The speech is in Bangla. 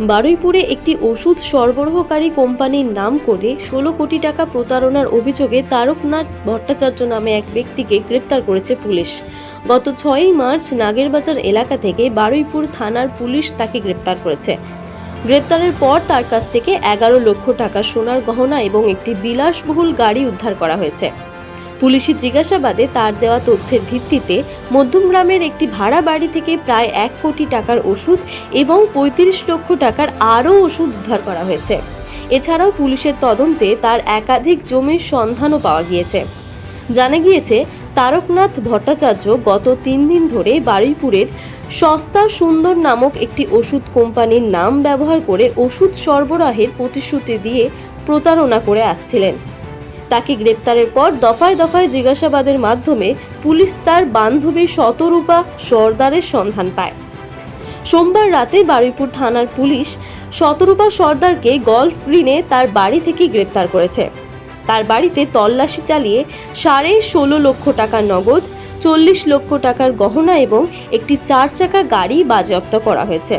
বারুইপুরে একটি ওষুধ সরবরাহকারী কোম্পানির নাম করে ষোলো কোটি টাকা প্রতারণার অভিযোগে তারকনাথ ভট্টাচার্য নামে এক ব্যক্তিকে গ্রেপ্তার করেছে পুলিশ। গত ছয়ই মার্চ নাগেরবাজার এলাকা থেকে বারুইপুর থানার পুলিশ তাকে গ্রেপ্তার করেছে। গ্রেপ্তারের পর তার কাছ থেকে এগারো লক্ষ টাকা সোনার গহনা এবং একটি বিলাসবহুল গাড়ি উদ্ধার করা হয়েছে। পুলিশি জিজ্ঞাসাবাদে তার দেওয়া তথ্যের ভিত্তিতে মধ্যমগ্রামের একটি ভাড়া বাড়ি থেকে প্রায় এক কোটি টাকার ওষুধ এবং পঁয়ত্রিশ লক্ষ টাকার আরও ওষুধ উদ্ধার করা হয়েছে। এছাড়াও পুলিশের তদন্তে তার একাধিক জমির সন্ধানও পাওয়া গিয়েছে। জানা গিয়েছে, তারকনাথ ভট্টাচার্য গত তিন দিন ধরে বারুইপুরের সস্তা সুন্দর নামক একটি ওষুধ কোম্পানির নাম ব্যবহার করে ওষুধ সরবরাহের প্রতিশ্রুতি দিয়ে প্রতারণা করে আসছিলেন। তাকে গ্রেপ্তারের পর দফায় দফায় জিজ্ঞাসাবাদের মাধ্যমে পুলিশ তার বান্ধবী শতরূপা সর্দারের সন্ধান পায়। সোমবার রাতে বারুইপুর থানার পুলিশ শতরূপা সর্দারকে গল্ফ গ্রিনে তার বাড়ি থেকে গ্রেপ্তার করেছে। তার বাড়িতে তল্লাশি চালিয়ে সাড়ে ষোলো লক্ষ টাকা নগদ, চল্লিশ লক্ষ টাকার গহনা এবং একটি চার চাকা গাড়ি বাজেয়াপ্ত করা হয়েছে।